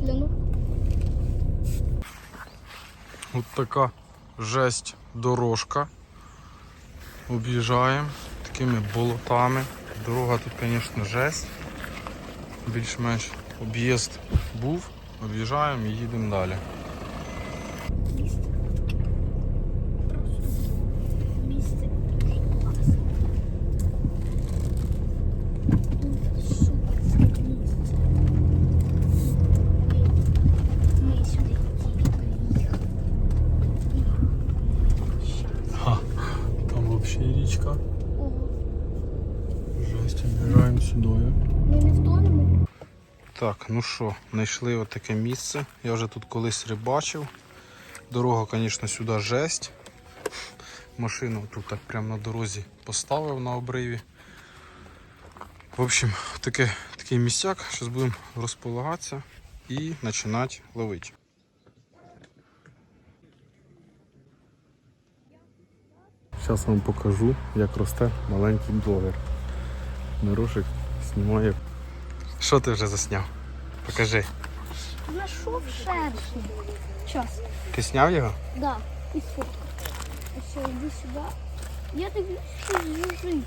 Клянув. От така жесть дорожка. Об'їжджаємо такими болотами. Дорога тут, звісно, жесть. Більш-менш об'їзд був. Об'їжджаємо і їдемо далі. Місце. Просто місце дуже класне. Тут супер місце. Ми, ми сюди тільки приїхали. Ха, там взагалі річка. Ого, Жесть, об'їжджаємо сюди. ми не втонемо. Так, ну що, знайшли отаке місце. Я вже тут колись рибачив. Дорога, звісно, сюди жесть. Машину тут так прямо на дорозі поставив на обриві. В общем, таке, такий місцяк. Зараз будемо розполагатися і починати ловити. Зараз вам покажу, як росте маленький блогер. Мирошик знімає. Що ти вже засняв? Покажи. Знайшов шершень. Час. Ти зняв його? Да, і фотка. Ось йди сюди. Я дивлюсь, що жужить.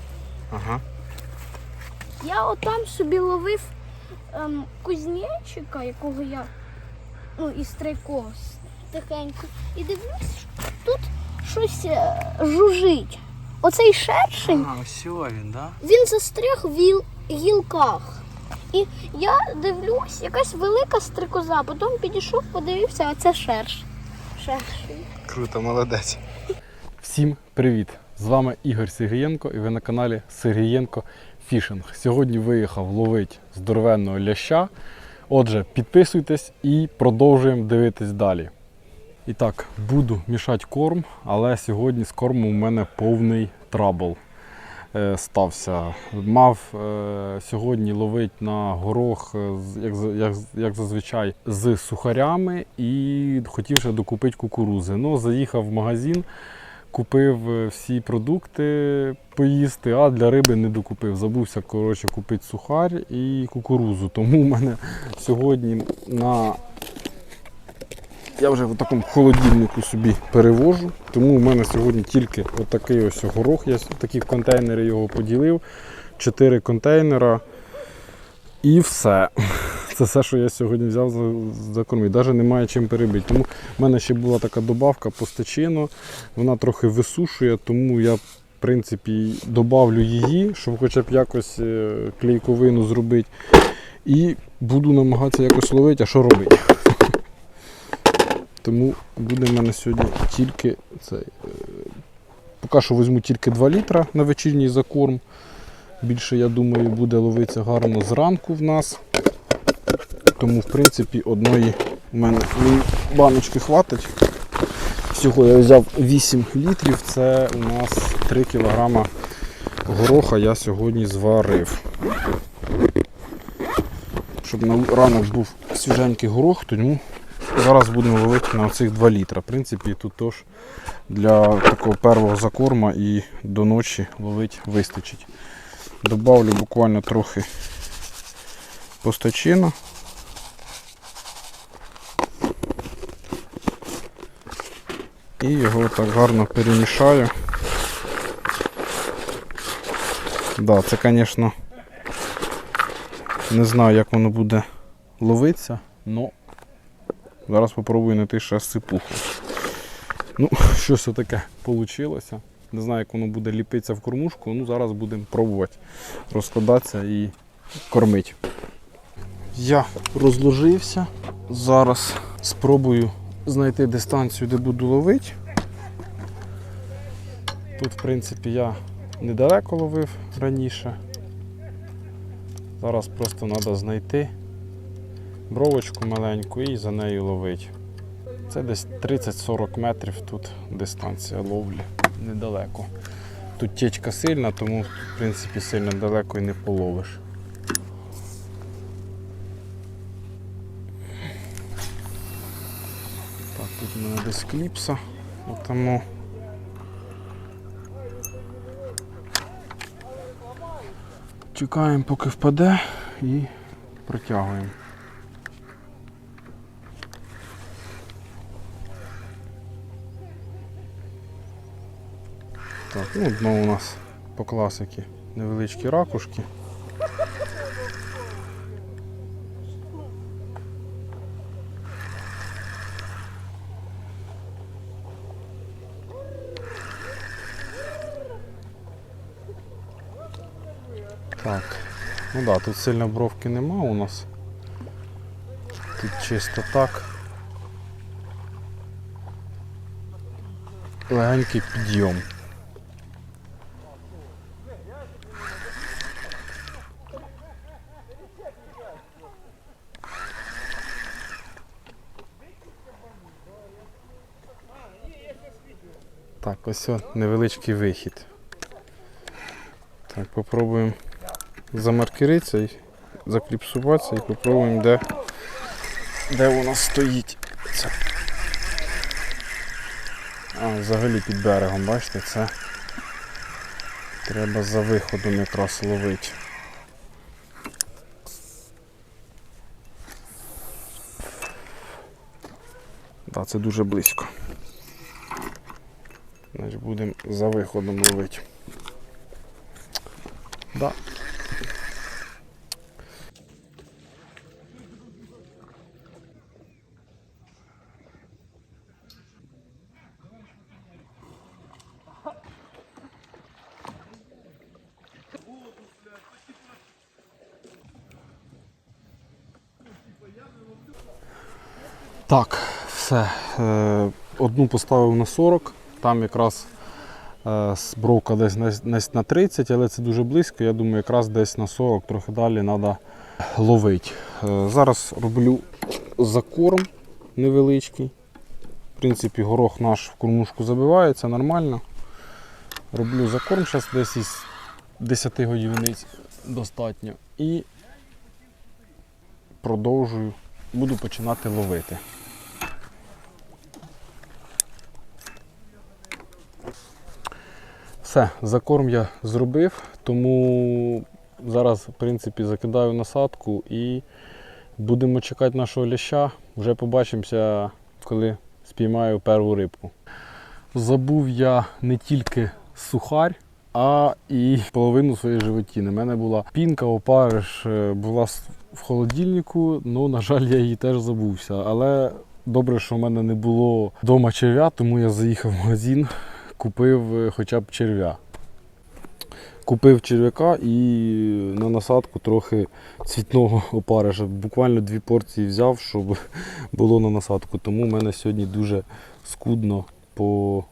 Ага. Я отам собі ловив ем, кузнечика, якого я ну, із трикос тихенько. І дивлюсь, тут щось е, жужить. Оцей шершень, А, ось він, да? він застряг в гілках. І я дивлюсь, якась велика стрикоза, потім підійшов, подивився, а це шершень. Шершень. Круто, молодець. Всім привіт! З вами Ігор Сергієнко і ви на каналі Сергієнко Фішинг. Сьогодні виїхав ловити здоровенного ляща. Отже, підписуйтесь і продовжуємо дивитись далі. І так, буду мішати корм, але сьогодні з кормом у мене повний трабл стався. Мав е, сьогодні ловити на горох, е, як, як, як зазвичай, з сухарями і хотів ще докупити кукурузи. Ну, заїхав в магазин, купив е, всі продукти поїсти, а для риби не докупив. Забувся коротше, купити сухар і кукурузу. Тому в мене сьогодні на я вже в такому холодильнику собі перевожу, тому в мене сьогодні тільки отакий ось горох. Я такі контейнери його поділив. Чотири контейнера. І все. Це все, що я сьогодні взяв за, за корми. Навіть немає чим перебити. Тому в мене ще була така добавка постачино. Вона трохи висушує, тому я в принципі добавлю її, щоб хоча б якось е, клейковину зробити. І буду намагатися якось ловити, а що робити. Тому буде в мене сьогодні тільки цей. е, Поки що візьму тільки 2 літра на вечірній закорм. Більше, я думаю, буде ловитися гарно зранку в нас. Тому, в принципі, одної в мене баночки хватить. Всього я взяв 8 літрів, це у нас 3 кг гороха я сьогодні зварив. Щоб на ранок був свіженький горох, тому Зараз будемо ловити на оцих 2 літра. В принципі, тут теж для такого першого закорма і до ночі ловити вистачить. Добавлю буквально трохи постачина. І його так гарно перемішаю. Да, це, звісно, не знаю, як воно буде ловитися, але Зараз спробую знайти ще сипуху. Ну, щось таке вийшло. Не знаю, як воно буде ліпитися в кормушку. Ну, зараз будемо пробувати розкладатися і кормити. Я розложився. Зараз спробую знайти дистанцію, де буду ловити. Тут, в принципі, я недалеко ловив раніше. Зараз просто треба знайти бровочку маленьку і за нею ловить. Це десь 30-40 метрів тут дистанція ловлі недалеко. Тут течка сильна, тому в принципі сильно далеко і не половиш. Так, тут у мене десь кліпса. Отому. Чекаємо, поки впаде і протягуємо. Так, ну дно у нас по класики невеличкі ракушки. Так, ну да, тут сильно бровки нема у нас. Тут чисто так. Легенький підйом. Ось невеличкий вихід. Так, попробуємо замаркеритися і закліпсуватися і попробуємо, де, де вона стоїть. Це. А, взагалі під берегом, бачите, це треба за виходом якраз ловити. Так, це дуже близько. Значить будемо за виходом ловити. Да. Так, все. Е, Одну поставив на 40, там якраз е, с- бровка десь на, десь на 30, але це дуже близько. Я думаю, якраз десь на 40, трохи далі треба ловити. Е, Зараз роблю закорм невеличкий. В принципі, горох наш в кормушку забивається нормально. Роблю закорм, зараз десь із 10 годівниць достатньо. І продовжую, буду починати ловити. Все, закорм я зробив, тому зараз, в принципі, закидаю насадку і будемо чекати нашого ляща. Вже побачимося, коли спіймаю перву рибку. Забув я не тільки сухарь, а і половину своєї животіни. У мене була пінка, опариш, е, була в холодильнику, ну, на жаль, я її теж забувся. Але добре, що в мене не було вдома черв'я, тому я заїхав в магазин, купив е, хоча б черв'я. Купив черв'яка і на насадку трохи цвітного опариша. Буквально дві порції взяв, щоб було на насадку. Тому в мене сьогодні дуже скудно по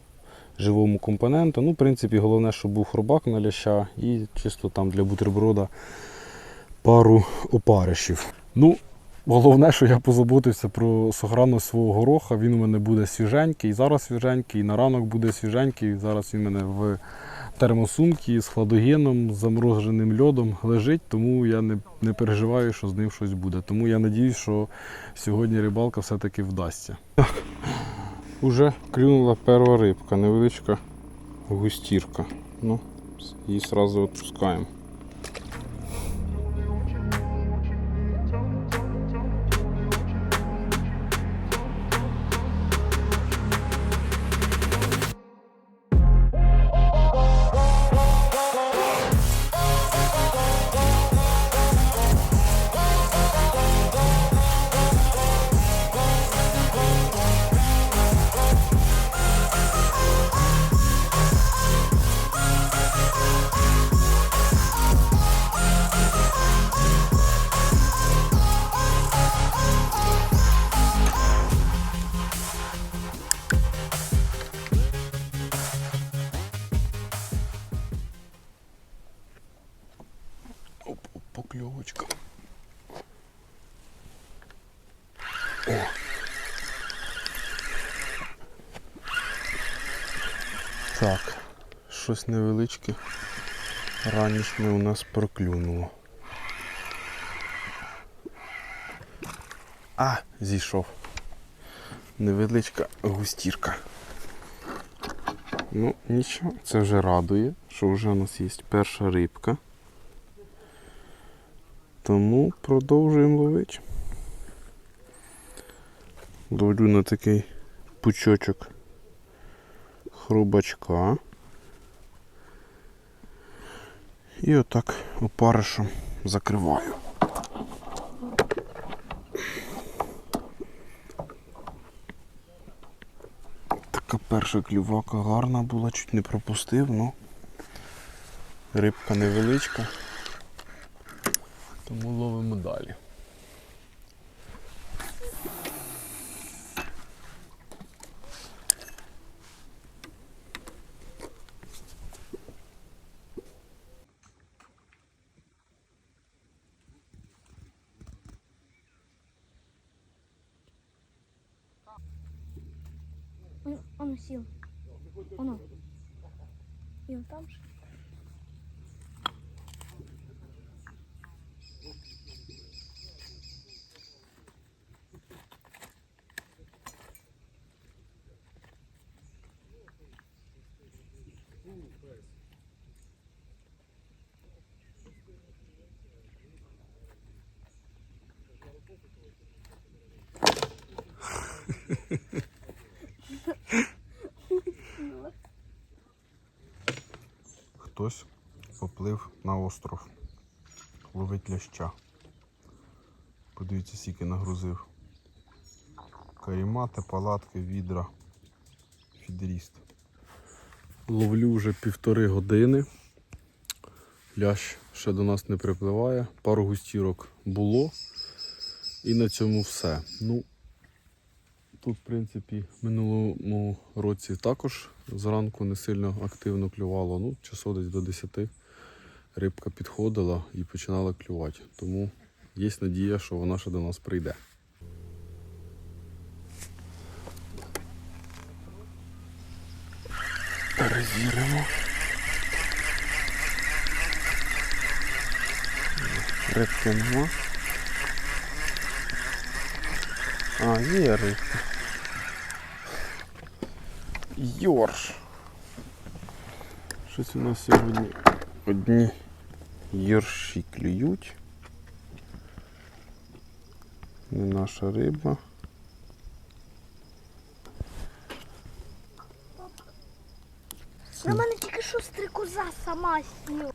живому компоненту. Ну, в принципі, головне, щоб був хробак на ляща і чисто там для бутерброда пару опаришів. Ну, головне, що я позаботився про сохранність свого гороха. Він у мене буде свіженький, і зараз свіженький, і на ранок буде свіженький. Зараз він у мене в термосумці з хладогеном, з замороженим льодом лежить, тому я не, не переживаю, що з ним щось буде. Тому я сподіваюся, що сьогодні рибалка все-таки вдасться. Уже клюнула перша рибка, невеличка густірка. Ну, її одразу відпускаємо. Щось невеличке. Ранішнє у нас проклюнуло. А, зійшов. Невеличка густірка. Ну, нічого, це вже радує, що вже у нас є перша рибка. Тому продовжуємо ловити. Ловлю на такий пучочок хрубачка. І отак опаришем закриваю. Така перша клювака гарна була, чуть не пропустив, ну рибка невеличка. Тому ловимо далі. Ой, Оно сів. Оно. І он там же. Хтось поплив на остров. Ловить ляща. Подивіться, скільки нагрузив. Карімати, палатки, відра, фідеріст. Ловлю вже півтори години. Лящ ще до нас не припливає. Пару густірок було. І на цьому все. Ну, тут, в принципі, минулому році також зранку не сильно активно клювало. Ну, часу десь до 10 рибка підходила і починала клювати. Тому є надія, що вона ще до нас прийде. Перевіримо. Рибки нема. А, є рибка. Йорш. Щось у нас сьогодні одні йорші клюють. Не наша риба. На мене тільки що стрикоза сама сіла.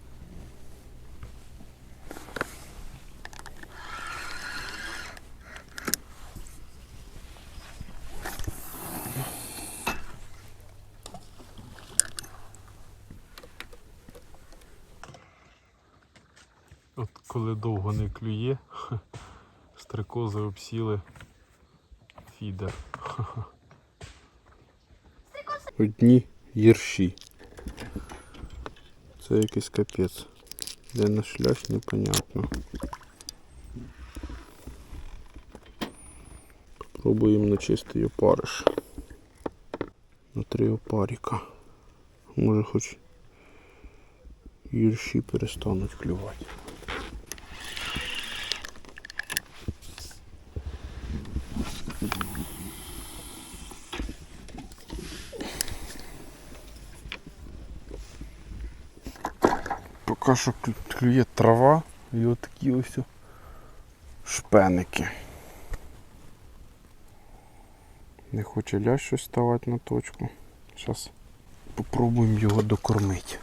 От коли довго не клює, стрикози обсіли фідер. Одні гірші. Це якийсь капець. Де наш лящ, непонятно. Попробуємо на чистий опариш. На три опаріка. Може хоч гірші перестануть клювати. Поки що клює трава і отакі ось шпеники. Не хоче лящ щось ставати на точку. Зараз попробуємо його докормити.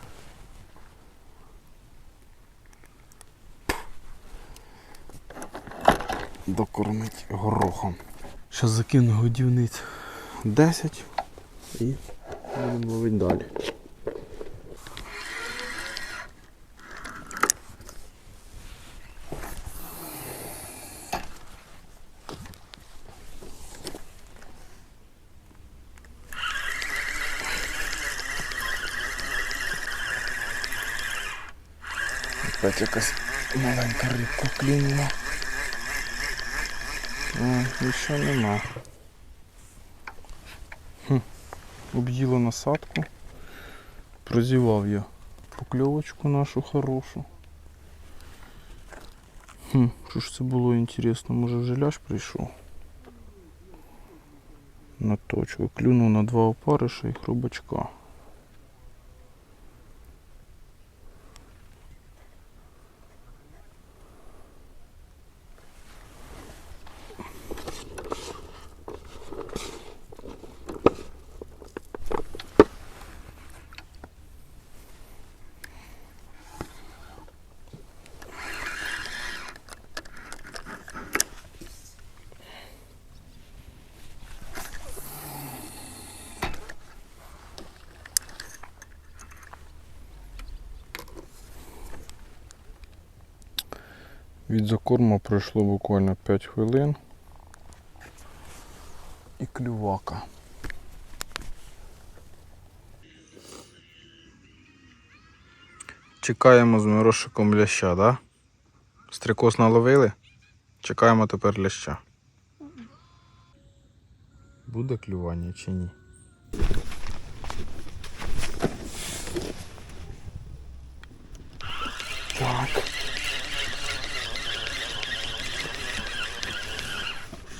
Докормить горохом. Зараз закину годівниць. 10 і будемо ловити далі. Опять якась маленька рибка клюнула. А, нічого нема. Об'їло насадку. Прозівав я покльовочку нашу хорошу. Хм, що ж це було інтересно, може вже ляж прийшов? На точку. Клюнув на два опариша і хробачка. Від закорму пройшло буквально 5 хвилин. І клювака. Чекаємо з мирошиком ляща, да? Стрикос наловили? Чекаємо тепер ляща. Буде клювання чи ні? Так.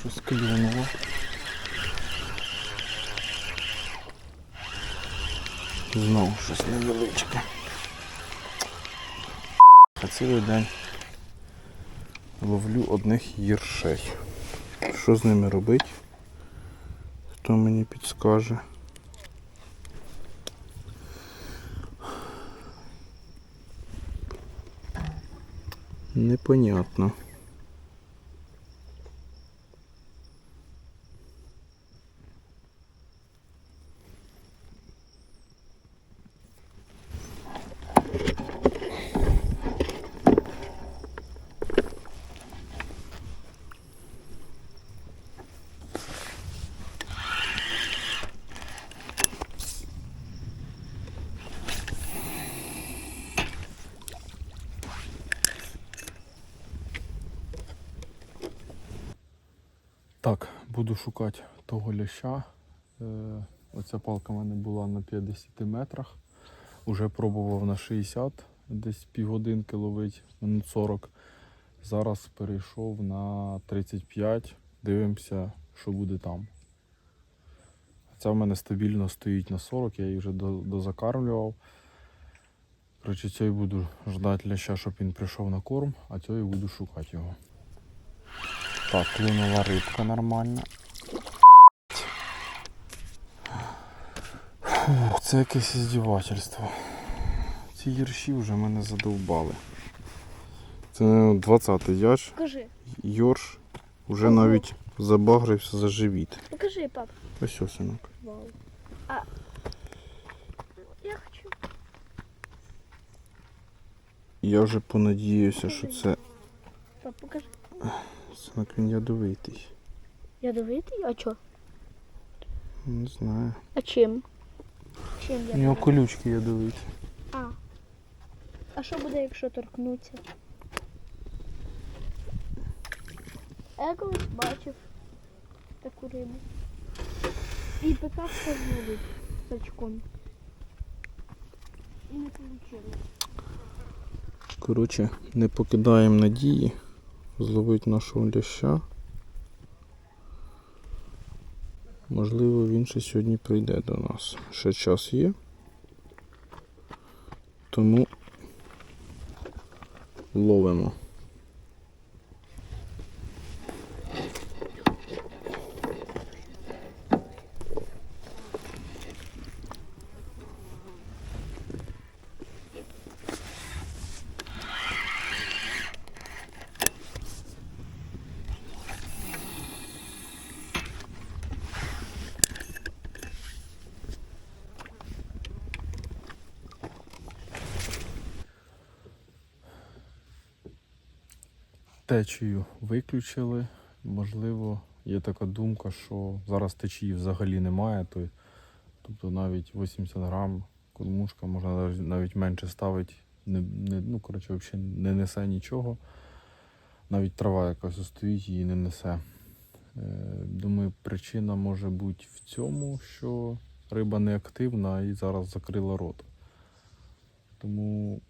Щось клюнуло. Знову щось невеличке. А цілий день ловлю одних гіршей. Що з ними робити? Хто мені підскаже? Непонятно. Так, буду шукати того ляща. Е, оця палка в мене була на 50 метрах. Уже пробував на 60, десь півгодинки ловить, минут 40. Зараз перейшов на 35. Дивимося, що буде там. Ця в мене стабільно стоїть на 40, я її вже дозакармлював. Коротше, цієї буду ждати ляща, щоб він прийшов на корм, а цієї буду шукати його. Так, клюнула рибка нормальна. Фух, це якесь здівательство. Ці гірші вже мене задовбали. Це 20-й яж, Покажи. йорш вже Ого. навіть забагрився за живіт. Покажи, пап. Ось що, синок. Вау. А. Я хочу. Я вже понадіюся, що це Пап, покажи. Синок він ядовитий. Ядовитий? А чо? Не знаю. А чим? Чим У нього ядовитий? колючки ядовиті. А. А що буде, якщо торкнуться? Я колись бачив таку рибу. І питався зловити сачком. І не вийшло. Коротше, не покидаємо надії зловити нашого ляща. Можливо, він ще сьогодні прийде до нас. Ще час є. Тому ловимо. Течію виключили. Можливо, є така думка, що зараз течії взагалі немає. То, тобто навіть 80 грам кормушка можна навіть- навіть менше ставити. Не, не, ну, коротше, взагалі не несе нічого. Навіть трава якась стоїть її не несе. Е, думаю, причина може бути в цьому, що риба не активна і зараз закрила рот. Тому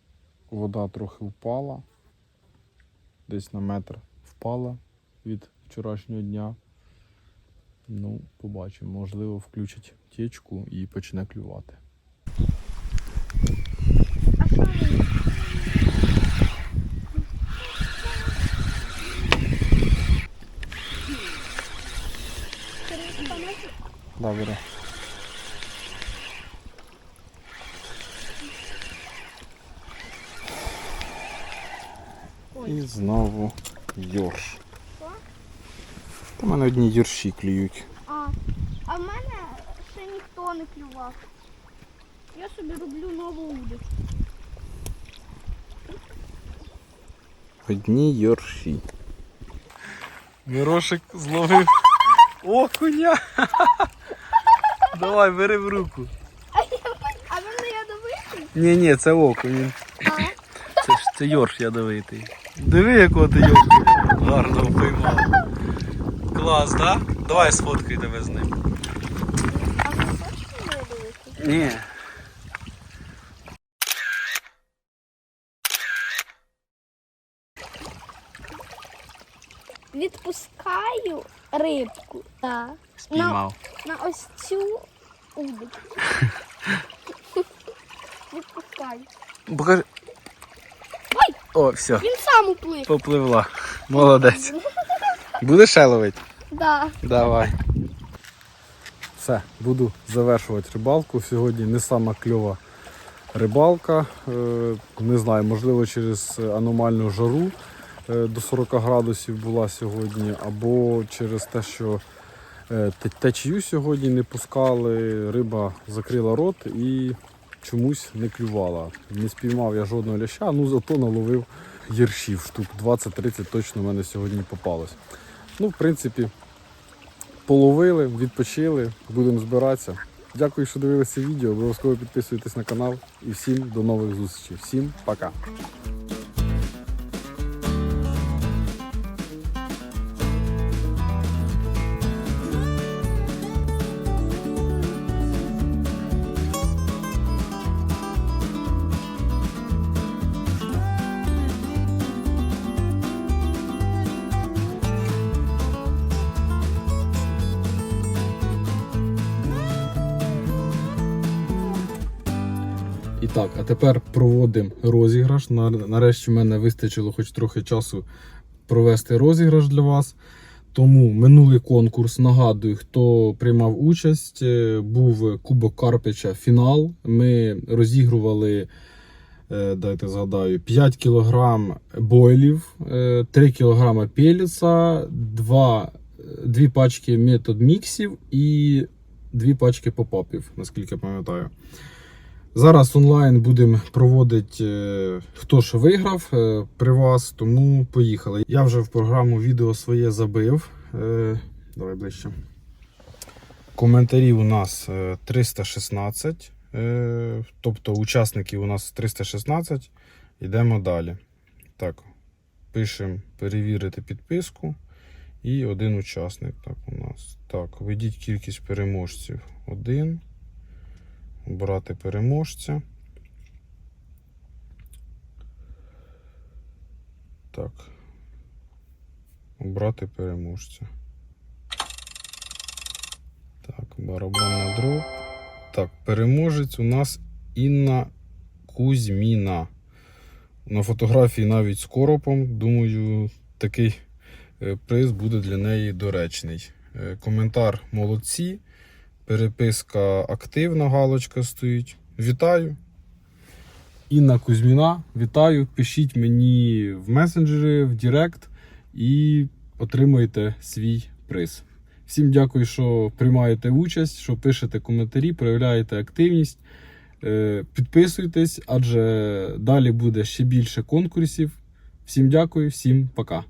вода трохи впала десь на метр впала від вчорашнього дня. Ну, побачимо. Можливо, включить течку і почне клювати. А що ви? Добре. І знову йорш. Що? Йорші клюють. А, а в мене ще ніхто не клював. Я собі роблю нову удочку. Одні йорші. Мирошик зловив окуня. Давай, бери в руку. А мене ядовитий? Ні, ні, це окунь. Це ж це йорш ядовитий. Диви, якого ти йорш гарного поймав. Клас, так? Да? Давай сфоткай тебе з ним. А ви не ядовитий? Ні. Відпускаю рибку. Так. Спіймав. На, на ось цю удочку. Відпускаю. Покажи. Ой! О, все, Він сам уплив. попливла. Молодець. Будеш ще ловити? Да. Давай. Все, буду завершувати рибалку. Сьогодні не сама кльова рибалка. Е, Не знаю, можливо, через аномальну жару е, до 40 градусів була сьогодні, або через те, що е, течію сьогодні не пускали, риба закрила рот і чомусь не клювала. Не спіймав я жодного ляща, ну зато наловив єршів. Штук 20-30 точно в мене сьогодні попалось. Ну, в принципі, половили, відпочили, будемо збиратися. Дякую, що дивилися відео. Обов'язково підписуйтесь на канал і всім до нових зустрічей. Всім пока! Так, а тепер проводимо розіграш. Нарешті в мене вистачило хоч трохи часу провести розіграш для вас. Тому минулий конкурс, нагадую, хто приймав участь, е, був Кубок Карпича фінал. Ми розігрували, е, дайте згадаю, 5 кг бойлів, е, 3 кг пеліса, 2, 2 пачки метод міксів і 2 пачки попапів, наскільки пам'ятаю. Зараз онлайн будемо проводити, е, хто що виграв е, при вас, тому поїхали. Я вже в програму відео своє забив. Е, Давай ближче. Коментарів у нас е, 316. е, Тобто учасників у нас 316. Йдемо далі. Так, пишемо перевірити підписку. І один учасник. Так, у нас. Так, введіть кількість переможців. Один обрати переможця. Так. Обрати переможця. Так, барабанна дроб. Так, переможець у нас Інна Кузьміна. На фотографії навіть з коропом. Думаю, такий е, приз буде для неї доречний. Е, Коментар молодці. Переписка активна, галочка стоїть. Вітаю. Інна Кузьміна, вітаю. Пишіть мені в месенджери, в Директ і отримуєте свій приз. Всім дякую, що приймаєте участь, що пишете коментарі, проявляєте активність. Е, Підписуйтесь, адже далі буде ще більше конкурсів. Всім дякую, всім пока.